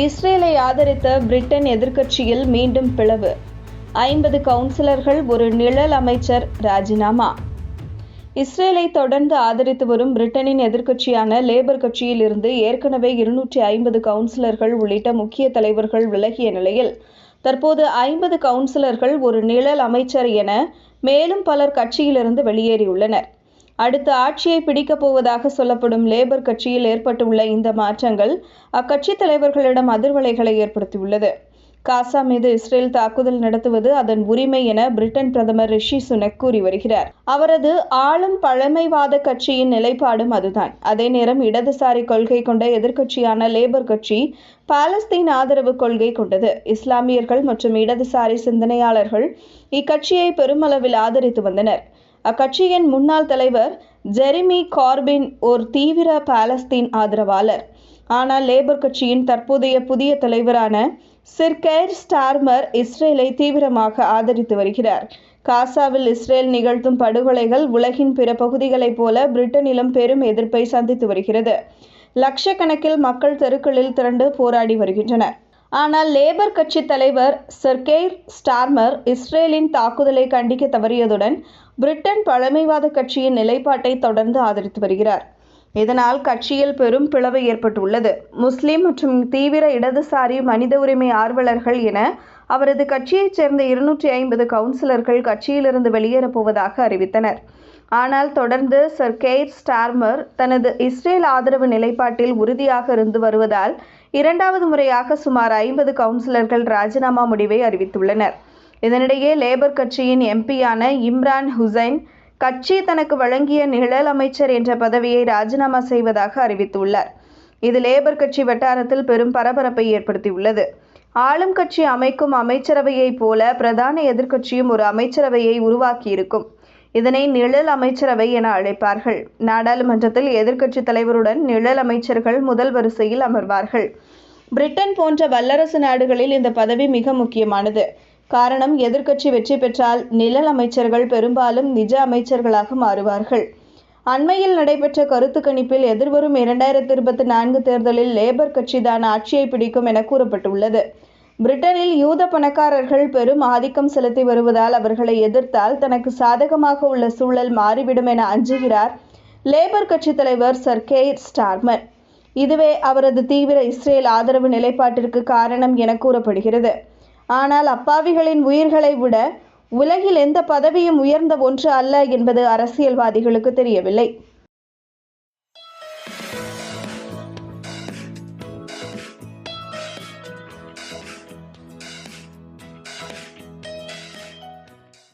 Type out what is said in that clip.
இஸ்ரேலை ஆதரித்த பிரிட்டன் எதிர்க்கட்சியில் மீண்டும் பிளவு. ஐம்பது கவுன்சிலர்கள் ஒரு நிழல் அமைச்சர் ராஜினாமா. இஸ்ரேலை தொடர்ந்து ஆதரித்து வரும் பிரிட்டனின் எதிர்க்கட்சியான லேபர் கட்சியில் இருந்து ஏற்கனவே இருநூற்றி ஐம்பது கவுன்சிலர்கள் உள்ளிட்ட முக்கிய தலைவர்கள் விலகிய நிலையில் தற்போது ஐம்பது கவுன்சிலர்கள் ஒரு நிழல் அமைச்சர் என மேலும் பலர் கட்சியிலிருந்து வெளியேறியுள்ளனர். அடுத்த ஆட்சியை பிடிக்கப் போவதாக சொல்லப்படும் லேபர் கட்சியில் ஏற்பட்டுள்ள இந்த மாற்றங்கள் அக்கட்சி தலைவர்களிடம் அதிர்வலைகளை ஏற்படுத்தியுள்ளது. காசா மீது இஸ்ரேல் தாக்குதல் நடத்துவது அதன் உரிமை என பிரிட்டன் பிரதமர் ரிஷி சுனக் கூறி வருகிறார். அவரது ஆளும் பழமைவாத கட்சியின் நிலைப்பாடும் அதுதான். அதே நேரம் இடதுசாரி கொள்கை கொண்ட எதிர்க்கட்சியான லேபர் கட்சி பாலஸ்தீன் ஆதரவு கொள்கை கொண்டது. இஸ்லாமியர்கள் மற்றும் இடதுசாரி சிந்தனையாளர்கள் இக்கட்சியை பெருமளவில் ஆதரித்து வந்தனர். அக்கட்சியின் முன்னாள் தலைவர் ஜெரிமி கார்பின் ஒரு தீவிர பாலஸ்தீன் ஆதரவாளர். ஆனால் லேபர் கட்சியின் தற்போதைய புதிய தலைவரான சிர்கேர் ஸ்டார்மர் இஸ்ரேலை தீவிரமாக ஆதரித்து வருகிறார். காசாவில் இஸ்ரேல் நிகழ்த்தும் படுகொலைகள் உலகின் பிற பகுதிகளைப் போல பிரிட்டனிலும் பெரும் எதிர்ப்பை சந்தித்து வருகிறது. லட்சக்கணக்கில் மக்கள் தெருக்களில் திரண்டு போராடி வருகின்றனர். ஆனால் லேபர் கட்சி தலைவர் சர்கெய்ர் ஸ்டார்மர் இஸ்ரேலின் தாக்குதலை கண்டிக்க தவறியதுடன் பிரிட்டன் பழமைவாத கட்சியின் நிலைப்பாட்டை தொடர்ந்து ஆதரித்து வருகிறார். இதனால் கட்சியில் பெரும் பிளவு ஏற்பட்டுள்ளது. முஸ்லிம் மற்றும் தீவிர இடதுசாரி மனித உரிமை ஆர்வலர்கள் என அவரது கட்சியைச் சேர்ந்த இருநூற்றி ஐம்பது கவுன்சிலர்கள் கட்சியிலிருந்து வெளியேறப் போவதாக அறிவித்தனர். ஆனால் தொடர்ந்து சர் கெய்ர் ஸ்டார்மர் தனது இஸ்ரேல் ஆதரவு நிலைப்பாட்டில் உறுதியாக இருந்து வருவதால் இரண்டாவது முறையாக சுமார் ஐம்பது கவுன்சிலர்கள் ராஜினாமா முடிவை அறிவித்துள்ளனர். இதனிடையே லேபர் கட்சியின் எம்பியான இம்ரான் ஹுசைன் கட்சி தனக்கு வழங்கிய நிழல் அமைச்சர் என்ற பதவியை ராஜினாமா செய்வதாக அறிவித்துள்ளார். இது லேபர் கட்சி வட்டாரத்தில் பெரும் பரபரப்பை ஏற்படுத்தியுள்ளது. ஆளும் கட்சி அமைக்கும் அமைச்சரவையைப் போல பிரதான எதிர்க்கட்சியும் ஒரு அமைச்சரவையை உருவாக்கியிருக்கும். இதனை நிழல் அமைச்சரவை என அழைப்பார்கள். நாடாளுமன்றத்தில் எதிர்க்கட்சி தலைவருடன் நிழல் அமைச்சர்கள் முதல் வரிசையில் அமர்வார்கள். பிரிட்டன் போன்ற வல்லரசு நாடுகளில் இந்த பதவி மிக முக்கியமானது. காரணம் எதிர்க்கட்சி வெற்றி பெற்றால் நிழல் அமைச்சர்கள் பெரும்பாலும் நிஜ அமைச்சர்களாக மாறுவார்கள். அண்மையில் நடைபெற்ற கருத்து கணிப்பில் எதிர்வரும் இரண்டாயிரத்தி இருபத்தி நான்கு தேர்தலில் லேபர் கட்சி தான் ஆட்சியை பிடிக்கும் என கூறப்பட்டுள்ளது. பிரிட்டனில் யூத பணக்காரர்கள் பெரும் ஆதிக்கம் செலுத்தி வருவதால் அவர்களை எதிர்த்தால் தனக்கு சாதகமாக உள்ள சூழல் மாறிவிடும் என அஞ்சுகிறார் லேபர் கட்சி தலைவர் சர் கெய்ர் ஸ்டார்மர். இதுவே அவரது தீவிர இஸ்ரேல் ஆதரவு நிலைப்பாட்டிற்கு காரணம் என கூறப்படுகிறது. ஆனால் அப்பாவிகளின் உயிர்களை விட உலகில் எந்த பதவியும் உயர்ந்த ஒன்று அல்ல என்பது அரசியல்வாதிகளுக்கு தெரியவில்லை.